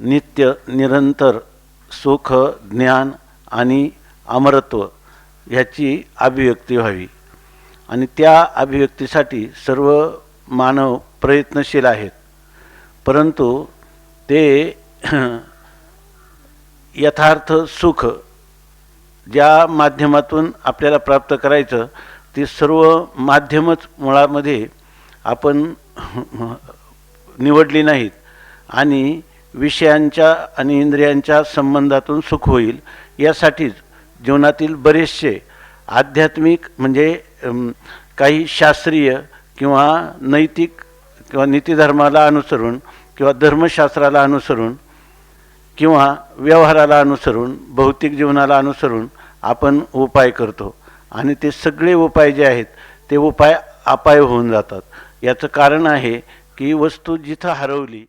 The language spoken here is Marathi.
नित्य निरंतर सुख ज्ञान आणि अमरत्व ह्याची अभिव्यक्ती व्हावी. आणि त्या अभिव्यक्तीसाठी सर्व मानव प्रयत्नशील आहेत. परंतु ते यथार्थ सुख ज्या माध्यमातून आपल्याला प्राप्त करायचं ते सर्व माध्यमच मुळामध्ये आपण निवडली नाहीत. आणि विषयांच्या आणि इंद्रियांच्या संबंधातून सुख होईल यासाठीच जीवनातील बरेचसे आध्यात्मिक म्हणजे काही शास्त्रीय किंवा नैतिक किंवा नीतिधर्माला अनुसरून किंवा धर्मशास्त्राला अनुसरून किंवा व्यवहाराला अनुसरून भौतिक जीवनाला अनुसरून आपण उपाय करतो. आणि ते सगळे उपाय जे आहेत ते उपाय अपाय होऊन जातात. याचं कारण आहे की वस्तू जिथं हरवली